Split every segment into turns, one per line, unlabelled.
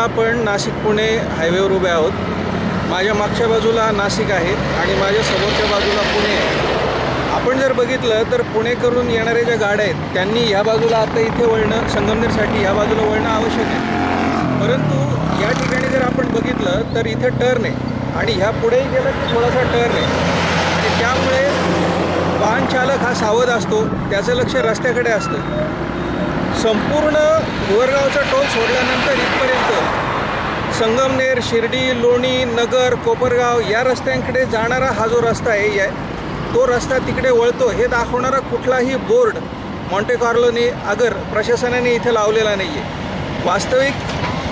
आपण नाशिक पुणे हायवेवर उभे आहोत. माझ्या मागच्या बाजूला नाशिक आहे आणि माझ्या समोरच्या बाजूला पुणे आहे. आपण जर बघितलं तर पुणेकरून येणाऱ्या ज्या गाड्या आहेत त्यांनी ह्या बाजूला आता इथे वळणं संगमनेरसाठी ह्या बाजूला वळणं आवश्यक आहे. परंतु या ठिकाणी जर आपण बघितलं तर इथे टर्न आहे आणि ह्या पुढेही गेलं की थोडासा टर्न आहे. आणि त्यामुळे वाहन चालक हा सावध असतो त्याचं लक्ष रस्त्याकडे असतं. संपूर्ण हिवरगावचा टोल सोडल्यानंतर इथपर्यंत संगमनेर शिर्डी लोणी नगर कोपरगाव या रस्त्यांकडे जाणारा हा जो रस्ता आहे या तो रस्ता तिकडे वळतो हे दाखवणारा कुठलाही बोर्ड मॉन्टे कार्लोनी अगर प्रशासनाने इथे लावलेला नाही आहे वास्तविक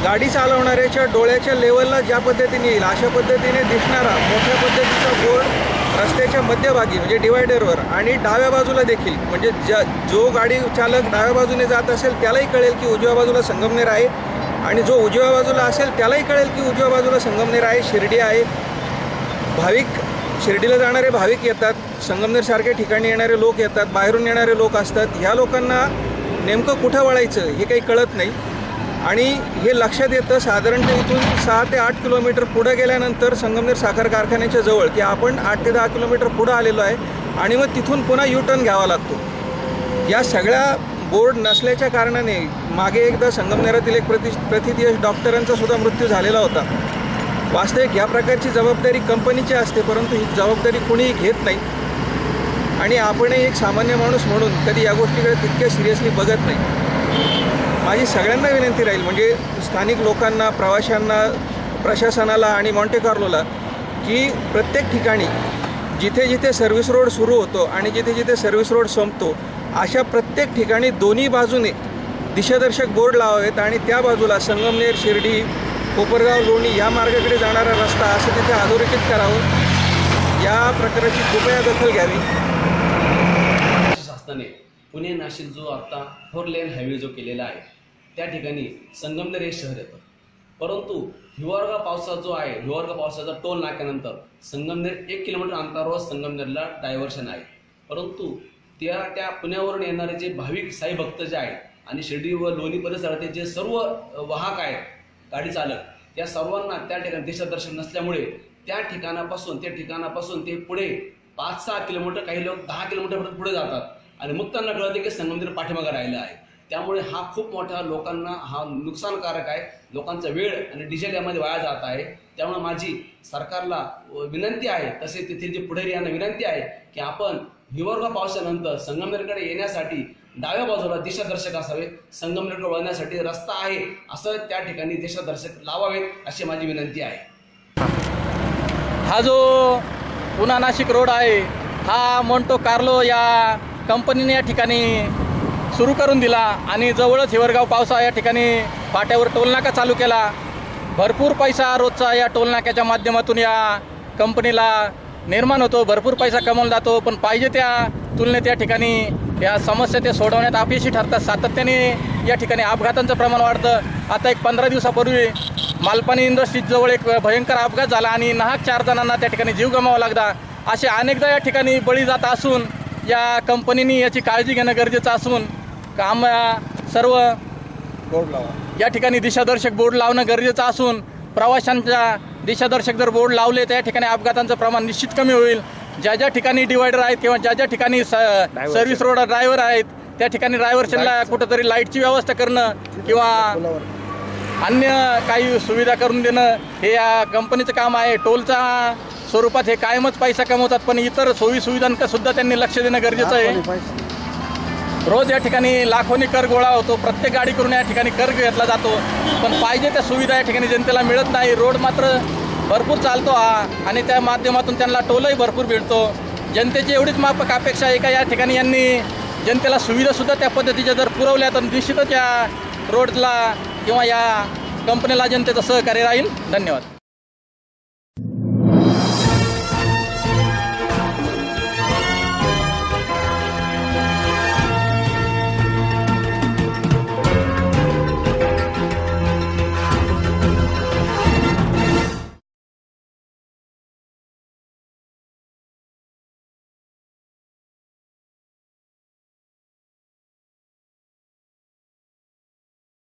गाडी चालवणाऱ्याच्या डोळ्याच्या लेवलला ज्या पद्धतीने येईल अशा पद्धतीने दिसणारा मोठ्या पद्धतीचा बोर्ड रस्त्याच्या मध्यभागी म्हणजे डिवायडरवर आणि डाव्या बाजूला देखील म्हणजे ज्या जो गाडी चालक डाव्या बाजूने जात असेल त्यालाही कळेल की उजव्या बाजूला संगमनेर आहे. आणि जो उजव्या बाजूला असेल त्यालाही कळेल की उजव्या बाजूला संगमनेर आहे शिर्डी आहे. भाविक शिर्डीला जाणारे भाविक येतात संगमनेरसारख्या ठिकाणी येणारे लोक येतात बाहेरून येणारे लोक असतात. ह्या लोकांना नेमकं कुठं वळायचं हे काही कळत नाही. आणि हे लक्षात येतं साधारणतः इथून सहा ते आठ किलोमीटर पुढं गेल्यानंतर संगमनेर साखर कारखान्याच्या जवळ की आपण आठ ते दहा किलोमीटर पुढं आलेलो आहे आणि मग तिथून पुन्हा यू टर्न घ्यावा लागतो. या सगळ्या बोर्ड नसल्याच्या कारणाने मागे एकदा संगमनेरातील एक प्रति प्रतिदियश डॉक्टरांचा सुद्धा मृत्यू झालेला होता. वास्तविक ह्या प्रकारची जबाबदारी कंपनीची असते परंतु ही जबाबदारी कुणीही घेत नाही. आणि आपणही एक सामान्य माणूस म्हणून कधी या गोष्टीकडे तितक्या सिरियसली बघत नाही. माझी सगळ्यांना विनंती राहील म्हणजे स्थानिक लोकांना प्रवाशांना प्रशासनाला आणि मॉन्टे कार्लोला की प्रत्येक ठिकाणी जिथे जिथे सर्व्हिस रोड सुरू होतो आणि जिथे जिथे सर्व्हिस रोड संपतो अशा प्रत्येक ठिकाणी दोन्ही बाजूने दिशादर्शक बोर्ड लावावेत आणि त्या बाजूला संगमनेर शिर्डी कोपरगाव लोणी या मार्गाकडे जाणारा रस्ता असं तिथे अधोरेखित करावं. या प्रकाराची कृपया दखल घ्यावी.
शासनाने पुणे नाशिक जो आता फोर लेन हायवे जो केलेला आहे त्या ठिकाणी संगमनेर हे शहर येतं. परंतु हिवारगा पावसा जो आहे हिवारगा पावसाचा टोल नाक्यानंतर संगमनेर एक किलोमीटर अंतरावर संगमनेरला डायव्हर्शन आहे. परंतु त्या त्या पुण्यावरून येणारे जे भाविक साई भक्त जे आहेत आणि शिर्डी व लोणी परिसरातील जे सर्व वाहक आहेत गाडी चालक त्या सर्वांना त्या ठिकाणी दिशादर्शक नसल्यामुळे त्या ठिकाणापासून त्या ठिकाणापासून ते पुढे पाच सहा किलोमीटर काही लोक दहा किलोमीटर पुढे जातात. आणि मग त्यांना कळते की संगमनेर पाठीमागं राहिलं आहे. त्यामुळे हा खूप मोठा लोकांना हा नुकसानकारक आहे. लोकांचा वेळ आणि डिझेल यामध्ये वाया जात आहे. त्यामुळे माझी सरकारला विनंती आहे तसे तेथील जे पुढारी यांना विनंती आहे की आपण हिवरगा पावसानंतर संगमनेरकडे येण्यासाठी डाव्या बाजूला दिशादर्शक असावे. संगमनेरकडे वळण्यासाठी रस्ता आहे असं त्या ठिकाणी दिशादर्शक लावावेत अशी माझी विनंती आहे.
हा जो पुन्हा नाशिक रोड आहे हा मोंटो कार्लो या कंपनीने या ठिकाणी सुरू करून दिला आणि जवळच हिवरगाव पावसा या ठिकाणी फाट्यावर टोलनाका चालू केला. भरपूर पैसा रोजचा या टोलनाक्याच्या माध्यमातून या कंपनीला निर्माण होतो. भरपूर पैसा कमवला जातो पण पाहिजे त्या तुलनेत या ठिकाणी या समस्या ते सोडवण्यात अपयशी ठरतात. सातत्याने या ठिकाणी अपघातांचं प्रमाण वाढतं. आता एक पंधरा दिवसापूर्वी मालपाणी इंडस्ट्रीजवळ एक भयंकर अपघात झाला आणि नाहक चार जणांना त्या ठिकाणी जीव गमावा लागला. असे अनेकदा या ठिकाणी बळी जात असून या कंपनीने याची काळजी घेणं गरजेचं असून काम सर्व
बोर्ड लावा.
या ठिकाणी दिशादर्शक बोर्ड लावणं गरजेचं असून प्रवाशांच्या दिशादर्शक जर बोर्ड लावले त्या ठिकाणी अपघातांचं प्रमाण निश्चित कमी होईल. ज्या ज्या ठिकाणी डिवायडर आहेत किंवा ज्या ज्या ठिकाणी सर्व्हिस रोड ड्रायव्हर आहेत त्या ठिकाणी ड्रायव्हर्सला कुठंतरी लाईटची व्यवस्था करणं किंवा अन्य काही सुविधा करून देणं हे या कंपनीचं काम आहे. टोलचा स्वरूपात हे कायमच पैसा कमवतात पण इतर सोयी सुविधांका सुद्धा त्यांनी लक्ष देणं गरजेचं आहे. रोज या ठिकाणी लाखोनी कर गोळा होतो प्रत्येक गाडी करून या ठिकाणी कर घेतला जातो. पण पाहिजे त्या सुविधा या ठिकाणी जनतेला मिळत नाही. रोड मात्र भरपूर चालतो हा आणि त्या माध्यमातून त्यांना टोलही भरपूर मिळतो जनतेची एवढीच माफक अपेक्षा आहे का या ठिकाणी यांनी जनतेला सुविधासुद्धा त्या पद्धतीच्या जर पुरवल्या तर निश्चितच या रोडला किंवा या कंपनीला जनतेचं सहकार्य राहील. धन्यवाद.